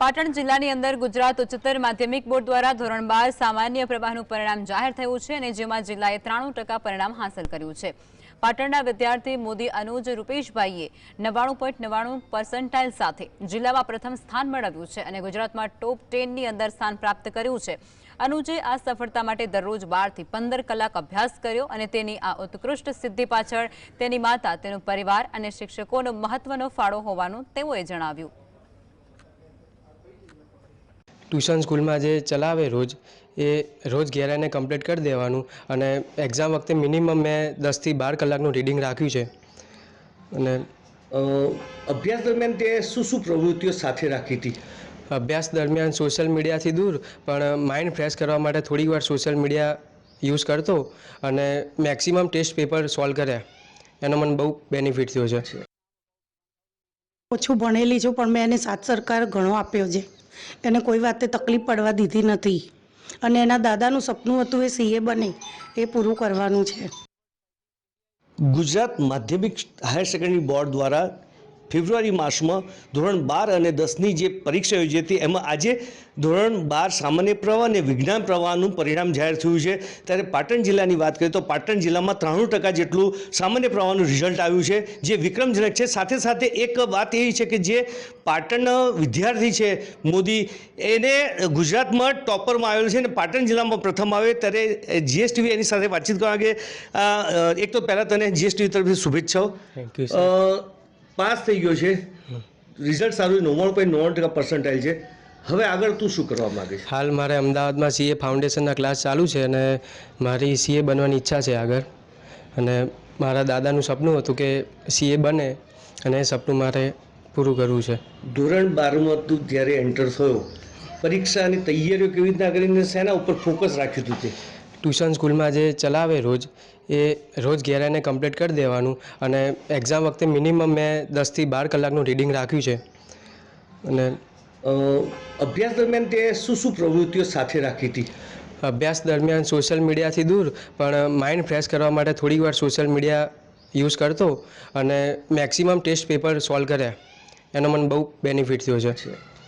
પાટણ જિલ્લાની અંદર ગુજરાત ઉચ્ચતર માધ્યમિક બોર્ડ દ્વારા ધોરણ બાર સામાન્ય પ્રવાહનું પરિણામ જાહેર થયું છે અને જેમાં જિલ્લાએ ત્રાણું ટકા પરિણામ હાંસલ કર્યું છે. પાટણના વિદ્યાર્થી મોદી અનુજ રૂપેશભાઈએ નવ્વાણું પોઈન્ટ નવ્વાણું પર્સન્ટાઇલ સાથે જિલ્લામાં પ્રથમ સ્થાન મેળવ્યું છે અને ગુજરાતમાં ટોપ ટેનની અંદર સ્થાન પ્રાપ્ત કર્યું છે. અનુજે આ સફળતા માટે દરરોજ બારથી પંદર કલાક અભ્યાસ કર્યો અને તેની આ ઉત્કૃષ્ટ સિદ્ધિ પાછળ તેની માતા, તેનો પરિવાર અને શિક્ષકોનો મહત્વનો ફાળો હોવાનું તેઓએ જણાવ્યું. ટ્યુશન સ્કૂલમાં જે ચલાવે રોજ એ રોજ ઘેર આવીને કમ્પ્લીટ કરી દેવાનું અને એક્ઝામ વખતે મિનિમમ મેં દસથી બાર કલાકનું રીડિંગ રાખ્યું છે. અને અભ્યાસ દરમિયાન તે શું શું પ્રવૃત્તિઓ સાથે રાખી હતી? અભ્યાસ દરમિયાન સોશિયલ મીડિયાથી દૂર પણ માઇન્ડ ફ્રેશ કરવા માટે થોડીક વાર સોશિયલ મીડિયા યુઝ કરતો અને મેક્સિમમ ટેસ્ટ પેપર સોલ્વ કર્યા. એનો મને બહુ બેનિફિટ થયો છે. ઓછું ભણેલી છું પણ મેં એને સાથ સરકાર ઘણો આપ્યો છે. એને કોઈ વાતે તકલીફ પડવા દીધી નથી. અને એના દાદાનું સપનું હતું એ સીએ બને, એ પૂરું કરવાનું છે. ગુજરાત માધ્યમિક હાયર સેકન્ડરી બોર્ડ દ્વારા ફેબ્રુઆરી માસમાં ધોરણ બાર અને દસની જે પરીક્ષા યોજી હતી એમાં આજે ધોરણ બાર સામાન્ય પ્રવાહ અને વિજ્ઞાન પ્રવાહનું પરિણામ જાહેર થયું છે. ત્યારે પાટણ જિલ્લાની વાત કરીએ તો પાટણ જિલ્લામાં ત્રાણું ટકા જેટલું સામાન્ય પ્રવાહનું રિઝલ્ટ આવ્યું છે. જે વિક્રમજનક છે. સાથે સાથે એક વાત એવી છે કે જે પાટણનો વિદ્યાર્થી છે મોદી એને ગુજરાતમાં ટોપરમાં આવેલો છે અને પાટણ જિલ્લામાં પ્રથમ આવે ત્યારે જીએસટીવી એની સાથે વાતચીત કરવા કે એક તો પહેલાં તને જીએસટીવી તરફથી શુભેચ્છાઓ. થેન્ક અ, પાસ થઈ ગયો છે. રિઝલ્ટ સારું નવ્વાણું પોઈન્ટ નવ્વાણું ટકા પર્સન્ટાઇલ છે. હવે આગળ તું શું કરવા માંગે હાલ મારે અમદાવાદમાં સીએ ફાઉન્ડેશનના ક્લાસ ચાલુ છે અને મારી સીએ બનવાની ઈચ્છા છે આગળ. અને મારા દાદાનું સપનું હતું કે સીએ બને અને એ સપનું મારે પૂરું કરવું છે. ધોરણ બારમાં તું જ્યારે એન્ટર થયો પરીક્ષાની તૈયારીઓ કેવી રીતના કરીને શેના ઉપર ફોકસ રાખ્યું હતું તે? ટ્યુશન સ્કૂલમાં જે ચલાવે રોજ એ રોજ ઘેર આવીને કમ્પ્લીટ કરી દેવાનું. અને એક્ઝામ વખતે મિનિમમ મેં દસથી બાર કલાકનું રીડિંગ રાખ્યું છે. અને અભ્યાસ દરમિયાન તે શું શું પ્રવૃત્તિઓ સાથે રાખી હતી? અભ્યાસ દરમિયાન સોશિયલ મીડિયાથી દૂર પણ માઇન્ડ ફ્રેશ કરવા માટે થોડીક વાર સોશિયલ મીડિયા યુઝ કરતો અને મેક્સિમમ ટેસ્ટ પેપર સોલ્વ કર્યા. એનો મને બહુ બેનિફિટ થયો છે.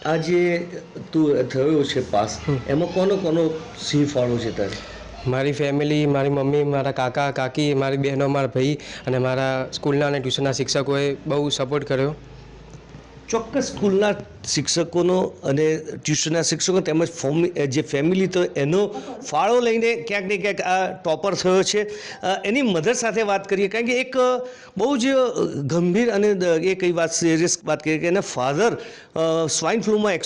આ જે તું થયો છે પાસ એમાં કોનો કોનો સિંહ ફાળો છે તારે? મારી ફેમિલી મારી મમ્મી, મારા કાકા, કાકી, મારી બહેનો, મારા ભાઈ અને મારા સ્કૂલના અને ટ્યુશનના શિક્ષકોએ બહુ સપોર્ટ કર્યો. ચોક્કસ સ્કૂલના શિક્ષકોનો અને ટ્યુશનના શિક્ષકો તેમજ જે ફેમિલી તો એનો ફાળો લઈને ક્યાંક ને ક્યાંક આ ટોપર થયો છે. એની મધર સાથે વાત કરીએ, કારણ કે એક બહુ જ ગંભીર અને એ કઈ વાત સિરિયસ વાત કરીએ કે એના ફાધર સ્વાઇન ફ્લૂમાં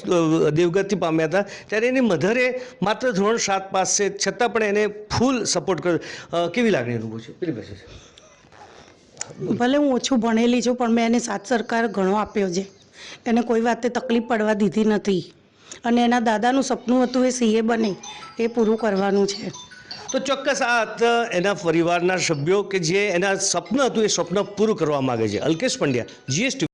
દેવગતિ પામ્યા હતા. ત્યારે એની મધરે માત્ર ધોરણ સાત પાસ છે, છતાં પણ એને ફૂલ સપોર્ટ કર્યો. કેવી લાગણી અનુભવ છે? પેલી ભલે હું ઓછું ભણેલી છું, પણ મેં એને સાત સરકાર ઘણો આપ્યો છે. એને કોઈ વાતે તકલીફ પડવા દીધી નથી. અને એના દાદાનું સપનું હતું એ સીએ બને, એ પૂરું કરવાનું છે. તો ચોક્કસ આ એના પરિવારના સભ્યો કે જે એના સપનું હતું એ સ્વપ્ન પૂરું કરવા માગે છે. અલ્કેશ પંડ્યા, જીએસટી